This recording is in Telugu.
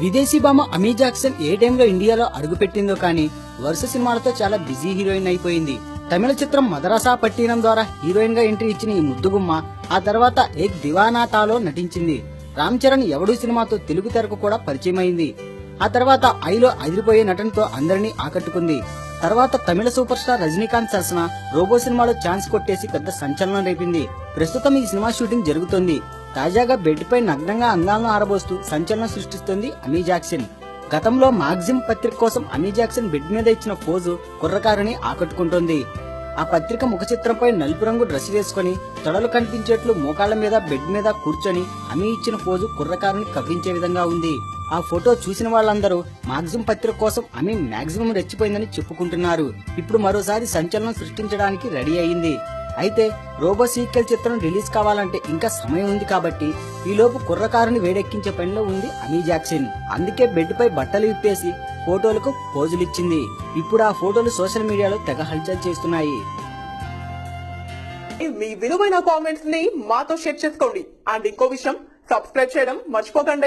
విదేశీ భామ అమీ జాక్సన్ ఏ టైంలో ఇండియాలో అడుగుపెట్టిందో కానీ వరుస సినిమాలతో చాలా బిజీ హీరోయిన్ అయిపోయింది. తమిళ చిత్రం మదరసా పట్టినం ద్వారా హీరోయిన్గా ఎంట్రీ ఇచ్చిన ఈ ముద్దుగుమ్మ ఆ తర్వాత ఏక్ దివానాతాలో నటించింది. రామ్ చరణ్ ఎవడు సినిమాతో తెలుగు తెరకు కూడా పరిచయం అయింది ఆ తర్వాత ఐలో అదిరిపోయే నటనతో అందరినీ ఆకట్టుకుంది. తర్వాత తమిళ సూపర్ స్టార్ రజనీకాంత్ సరసన రోబో సినిమాలో ఛాన్స్ కొట్టేసి పెద్ద సంచలనం రేపింది. ప్రస్తుతం ఈ సినిమా షూటింగ్ జరుగుతోంది. తాజాగా బెడ్ పై నగ్నంగా అందాలను ఆరబోస్తూ సంచలనం సృష్టిస్తుంది అమీ జాక్సన్. గతంలో మాగ్జిమ్ పత్రిక కోసం అమీ జాక్సన్ బెడ్ మీద ఇచ్చిన పోజు కుర్రకారుని ఆకట్టుకుంటోంది. ఆ పత్రిక ముఖ చిత్రంపై నలుపు రంగు డ్రెస్ వేసుకుని తొడలు కనిపించేట్లు మోకాళ్ళ మీద బెడ్ మీద కూర్చొని అమీ ఇచ్చిన పోజు కుర్రకారుని కవ్వించే విధంగా ఉంది. ఆ ఫోటో చూసిన వాళ్ళందరూ మాగ్జిమ్ పత్రిక కోసం అమీ మాక్సిమం రెచ్చిపోయిందని చెప్పుకుంటున్నారు. ఇప్పుడు మరోసారి సంచలనం సృష్టించడానికి రెడీ అయింది. అయితే రోబో సీక్వెల్ చిత్రం రిలీజ్ కావాలంటే ఇంకా సమయం ఉంది కాబట్టి ఈలోపు కుర్రకారుని వేడెక్కించే పనిలో ఉంది అనీ జాక్సన్. అందుకే బెడ్ పై బట్టలు విప్పేసి ఫోటోలకు పోజులిచ్చింది ఇప్పుడు ఆ ఫోటోలు సోషల్ మీడియాలో తెగ హల్చల్ చేస్తున్నాయి. మీ విలువైన కామెంట్స్ని మాతో షేర్ చేసుకోండి. అండ్ ఇంకో విషయం సబ్స్క్రైబ్ చేయడం మర్చిపోకండి.